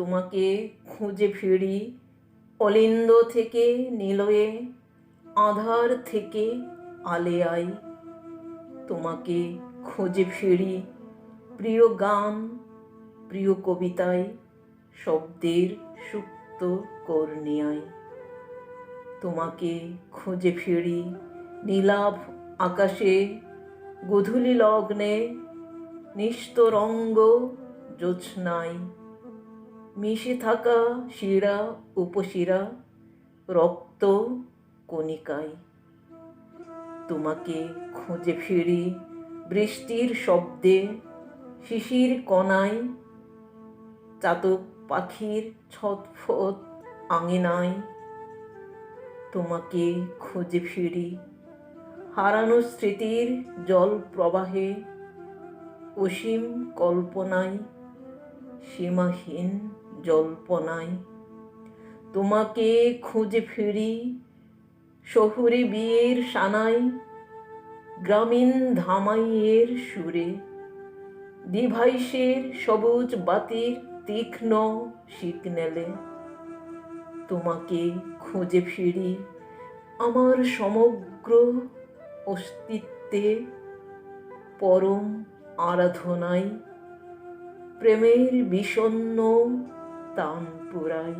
তোমাকে খুঁজে ফিরি অলিন্দ থেকে নিলয়ে, আধার থেকে আলেয়াই। তোমাকে খুঁজে ফিরি প্রিয় গান, প্রিয় কবিতায়, শব্দের সুপ্ত কর্ণিয়ায়। তোমাকে খুঁজে ফিরি নীলাভ আকাশে, গধূলি লগ্নে নিস্তরঙ্গ জ্যোৎস্নায়। মিশে থাকা শিরা, উপশিরা, রক্ত কণিকায়। তোমাকে খুঁজে ফিরি বৃষ্টির শব্দে, শিশির কণায়। চাতক পাখির ছটফট আঙিনায়। তোমাকে খুঁজে ফিরি হারানো স্মৃতির জল প্রবাহে, অসীম কল্পনায়। সীমাহীন জল্পনায়। তোমাকে খুঁজে ফিরি শহুরে বিয়ের সানাই, গ্রামীণ ধামাইয়ের সুরে। ডিভাইসের সবুজ বাতির তীক্ষ্ণ শিকনেলে তোমাকে খুঁজে ফিরি আমার সমগ্র অস্তিত্বে পরম আরাধনায়। প্রেমের বিষণ্ন তান পুরাই।